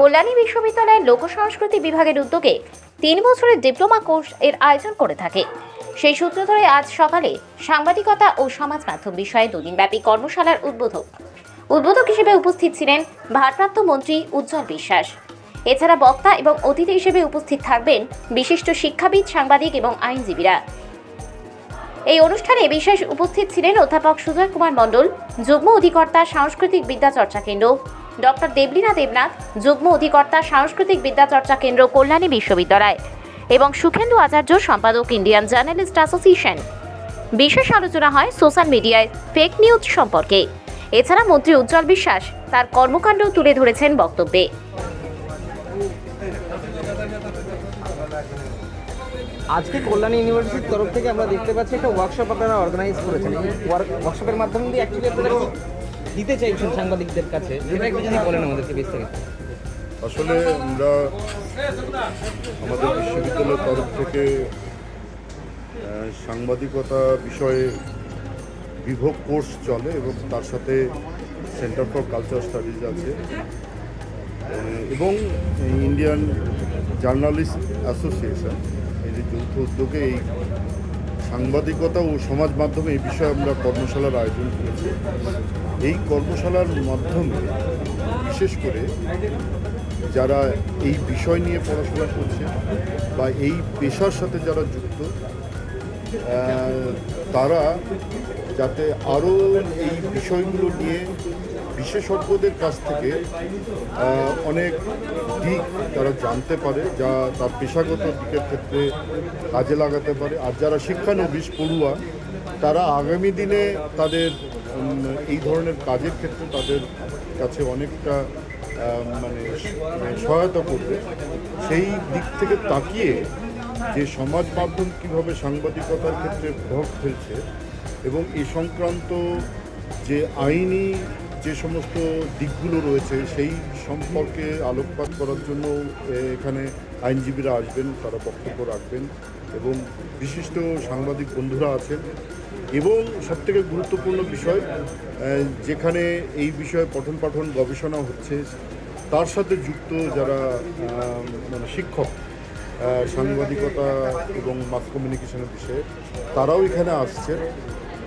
কল্যাণী বিশ্ববিদ্যালয়ের লোকসংস্কৃতি বিভাগের উদ্যোগে তিন বছরের ডিপ্লোমা কোর্স এর আয়োজন করে থাকে। সেই সূত্র ধরে আজ সকালে সাংবাদিকতা ও সমাজ মাধ্যম বিষয়ে দুদিনব্যাপী কর্মশালার উদ্বোধক। উদ্বোধক হিসেবে উপস্থিত ছিলেন ভারপ্রাপ্ত মন্ত্রী উজ্জ্বল বিশ্বাস। এছাড়া বক্তা এবং অতিথি হিসেবে উপস্থিত থাকবেন বিশিষ্ট শিক্ষাবিদ, সাংবাদিক এবং আইনজীবীরা। এই অনুষ্ঠানে বিশেষ উপস্থিত ছিলেন অধ্যাপক সুজয় কুমার মণ্ডল, যুগ্ম অধিকর্তা, সাংস্কৃতিক বিদ্যা চর্চা কেন্দ্র ডক্টর দেবলীনা দেবনাথ, যুগ্ম অধিকর্তা, সাংস্কৃতিক বিদ্যাচর্চা কেন্দ্র, কল্যাণী বিশ্ববিদ্যালয় এবং সুখেন্দু আচার্য, সম্পাদক, ইন্ডিয়ান জার্নালিস্ট অ্যাসোসিয়েশন। বিশেষ আলোচনা হয় সোশ্যাল মিডিয়ায় ফেক নিউজ সম্পর্কে। এছাড়া মন্ত্রী উজ্জ্বল বিশ্বাস তার কর্মকাণ্ড তুলে ধরেছেন বক্তব্যে। আজকে কল্যাণী ইউনিভার্সিটির তরফ থেকে আমরা দেখতে পাচ্ছি একটা ওয়ার্কশপ আপনারা অর্গানাইজ করেছেন। ওয়ার্কশপের মাধ্যমে দিয়ে অ্যাকচুয়ালি আপনারা দিতে চাইছেন সাংবাদিকদের কাছে বলেন আমাদেরকে বিস্তারিত আসলে আমরা আমাদের বিশ্ববিদ্যালয়ের তরফ থেকে সাংবাদিকতা বিষয়ে বিভোগ কোর্স চলে এবং তার সাথে সেন্টার ফর কালচার স্টাডিজ আছে। এবং ইন্ডিয়ান জার্নালিস্ট অ্যাসোসিয়েশন, এই যে যৌথ উদ্যোগে এই সাংবাদিকতা ও সমাজ মাধ্যমে এই বিষয়ে আমরা কর্মশালার আয়োজন করেছি। এই কর্মশালার মাধ্যমে বিশেষ করে যারা এই বিষয় নিয়ে পড়াশোনা করছে বা এই পেশার সাথে যারা যুক্ত তারা যাতে আরও এই বিষয়গুলো নিয়ে বিশেষজ্ঞদের কাছ থেকে অনেক দিক তারা জানতে পারে, যা তার পেশাগত দিকের ক্ষেত্রে কাজে লাগাতে পারে। আর যারা শিক্ষানবিশ পড়ুয়া, তারা আগামী দিনে তাদের এই ধরনের কাজের ক্ষেত্রে তাদের কাছে অনেকটা মানে মানে সহায়তা করবে। সেই দিক থেকে তাকিয়ে যে সমাজ মাধ্যম কীভাবে সাংবাদিকতার ক্ষেত্রে প্রভাব ফেলছে এবং এ সংক্রান্ত যে আইনি যে সমস্ত দিকগুলো রয়েছে, সেই সম্পর্কে আলোকপাত করার জন্য এখানে আইনজীবীরা আসবেন, তারা বক্তব্য রাখবেন এবং বিশিষ্ট সাংবাদিক বন্ধুরা আছেন। এবং সবথেকে গুরুত্বপূর্ণ বিষয় যেখানে এই বিষয়ে পঠন পাঠন গবেষণা হচ্ছে, তার সাথে যুক্ত যারা মানে শিক্ষক সাংবাদিকতা এবং মাস কমিউনিকেশনের বিষয়ে, তারাও এখানে আসছে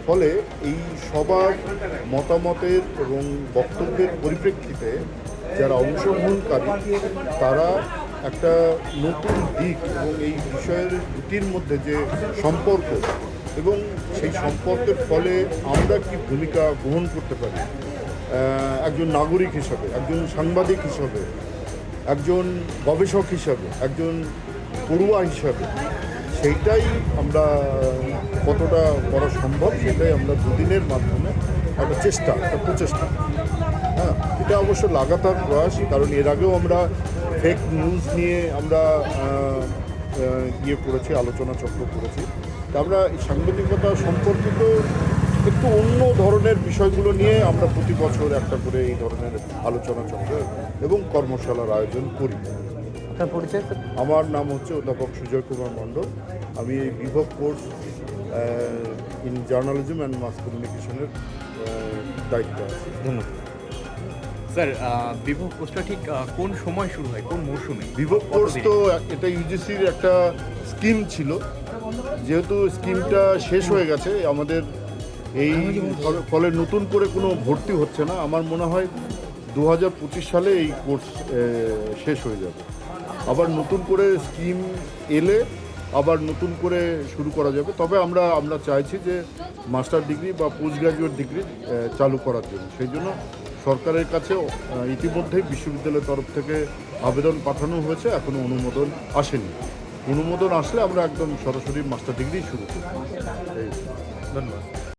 ফলে এই সবার মতামতের এবং বক্তব্যের পরিপ্রেক্ষিতে যারা অংশগ্রহণকারী, তারা একটা নতুন দিক এবং এই বিষয়ের দুটির মধ্যে যে সম্পর্ক এবং সেই সম্পর্কের ফলে আমরা কি ভূমিকা গ্রহণ করতে পারি? একজন নাগরিক হিসাবে, একজন সাংবাদিক হিসাবে, একজন গবেষক হিসাবে, একজন পড়ুয়া হিসাবে সেইটাই আমরা কতটা করা সম্ভব, সেটাই আমরা দুদিনের মাধ্যমে একটা চেষ্টা, একটা প্রচেষ্টা। হ্যাঁ এটা অবশ্য লাগাতার প্রয়াস, কারণ এর আগেও আমরা ফেক নিউজ নিয়ে আমরা ইয়ে করেছি, আলোচনা চক্র করেছি। তা আমরা এই সাংবাদিকতা সম্পর্কিত একটু অন্য ধরনের বিষয়গুলো নিয়ে আমরা প্রতি বছর একটা করে এই ধরনের আলোচনা চক্র এবং কর্মশালার আয়োজন করি। আপনার পরিচয়? আমার নাম হচ্ছে অধ্যাপক সুজয় কুমার মণ্ডল। আমি এই বিভব course in journalism and mass কমিউনিকেশনের দায়িত্ব আছি। ধন্যবাদ। স্যার বিভোগ কোর্সটা ঠিক কোন সময় শুরু হয়? কোন মৌসুমে? বিভব কোর্স তো এটা ইউজিসির একটা স্কিম ছিল। যেহেতু স্কিমটা শেষ হয়ে গেছে আমাদের এই ফলে- ফলে নতুন করে কোনো ভর্তি হচ্ছে না। আমার মনে হয় দু হাজার পঁচিশ সালে এই কোর্স শেষ হয়ে যাবে। আবার নতুন করে স্কিম এলে আবার নতুন করে শুরু করা যাবে। তবে আমরা আমরা চাইছি যে মাস্টার ডিগ্রি বা পোস্ট গ্রাজুয়েট ডিগ্রি চালু করার জন্য। সেই জন্য সরকারের কাছে ইতিমধ্যেই বিশ্ববিদ্যালয়ের তরফ থেকে আবেদন পাঠানো হয়েছে। এখনও অনুমোদন আসেনি। অনুমোদন আসলে আমরা একদম সরাসরি মাস্টার ডিগ্রি শুরু করি ধন্যবাদ।